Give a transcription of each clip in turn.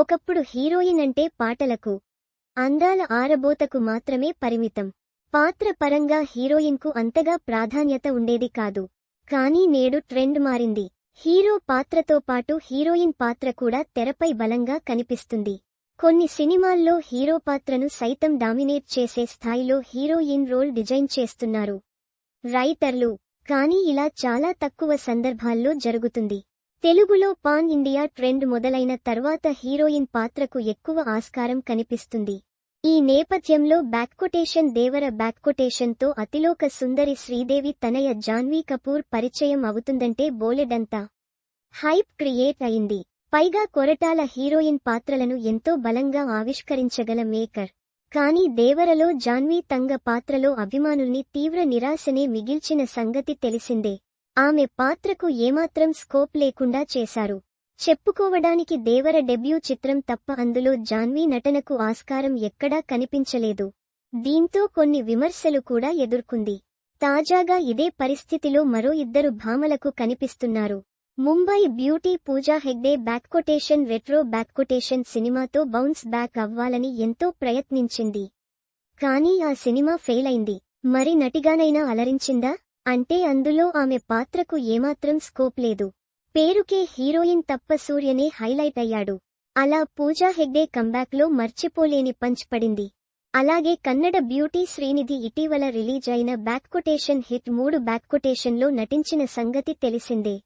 ఒకప్పుడు హీరోయిన్ అంటే పాటలకు అందాల ఆరబోతకు మాత్రమే పరిమితం. పాత్ర పరంగా హీరోయిన్కు అంతగా ప్రాధాన్యత ఉండేది కాదు. కానీ నేడు ట్రెండ్ మారింది. హీరో పాత్రతో పాటు హీరోయిన్ పాత్ర కూడా తెరపై బలంగా కనిపిస్తుంది. కొన్ని సినిమాల్లో హీరో పాత్రను సైతం డామినేట్ చేసే స్థాయిలో హీరోయిన్ రోల్ డిజైన్ చేస్తున్నారు. రైటర్లు. కానీ ఇలా చాలా తక్కువ సందర్భాల్లో జరుగుతుంది. తెలుగులో పాన్ ఇండియా ట్రెండ్ మొదలైన తర్వాత హీరోయిన్ పాత్రకు ఎక్కువ ఆస్కారం కనిపిస్తుంది. ఈ నేపథ్యంలో బ్యాక్కొటేషన్ దేవర బ్యాక్కొటేషన్తో అతిలోక సుందరి శ్రీదేవి తనయ జాన్వీ కపూర్ పరిచయం అవుతుందంటే బోలెడంతా హైప్ క్రియేట్ అయింది. పైగా కొరటాల హీరోయిన్ పాత్రలను ఎంతో బలంగా ఆవిష్కరించగల మేకర్. కానీ దేవరలో జాన్వీ తంగ పాత్రలో అభిమానుల్ని తీవ్ర నిరాశనే మిగిల్చిన సంగతి తెలిసిందే. ఆమె పాత్రకు ఏమాత్రం స్కోప్ లేకుండా చేశారు. చెప్పుకోవడానికి దేవర డెబ్యూ చిత్రం తప్ప అందులో జాన్వీ నటనకు ఆస్కారం ఎక్కడా కనిపించలేదు. దీంతో కొన్ని విమర్శలు కూడా ఎదుర్కొంది. తాజాగా ఇదే పరిస్థితిలో మరో ఇద్దరు భామలకు కనిపిస్తున్నారు. ముంబై బ్యూటీ పూజా హెగ్డే బ్యాక్కొటేషన్ రెట్రో బ్యాక్కొటేషన్ సినిమాతో బౌన్స్ బ్యాక్ అవ్వాలని ఎంతో ప్రయత్నించింది. కానీ ఆ సినిమా ఫెయిలైంది మరి నటిగానైనా అలరించిందా? అంటే అందులో ఆమె పాత్రకు ఏమాత్రం స్కోప్ లేదు. పేరుకే హీరోయిన్ తప్ప సూర్యనే హైలైట్ అయ్యాడు. అలా పూజా హెగ్డే కంబ్యాక్లో మర్చిపోలేని పంచ్ పడింది. అలాగే కన్నడ బ్యూటీ శ్రీనిధి ఇటీవల రిలీజ్ అయిన బ్యాక్కొటేషన్ హిట్ మూడు బ్యాక్కొటేషన్లో నటించిన సంగతి తెలిసిందే.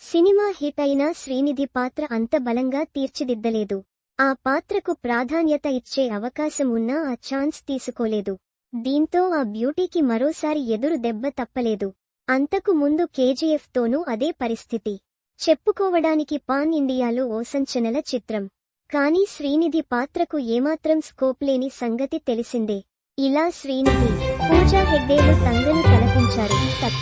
సినిమా హిట్ అయినా శ్రీనిధి పాత్ర అంత బలంగా తీర్చిదిద్దలేదు. ఆ పాత్రకు ప్రాధాన్యత ఇచ్చే అవకాశం ఉన్నా ఆ ఛాన్స్ తీసుకోలేదు. దీంతో ఆ బ్యూటీకి మరోసారి ఎదురు దెబ్బ తప్పలేదు. అంతకు ముందు కేజీఎఫ్తోనూ అదే పరిస్థితి. చెప్పుకోవడానికి పాన్ ఇండియాలో ఓ సంచలన చిత్రం. కానీ శ్రీనిధి పాత్రకు ఏమాత్రం స్కోప్ లేని సంగతి తెలిసిందే. ఇలా శ్రీనిధి పూజా హెగ్డేలు తంగను తలపించారు. తత్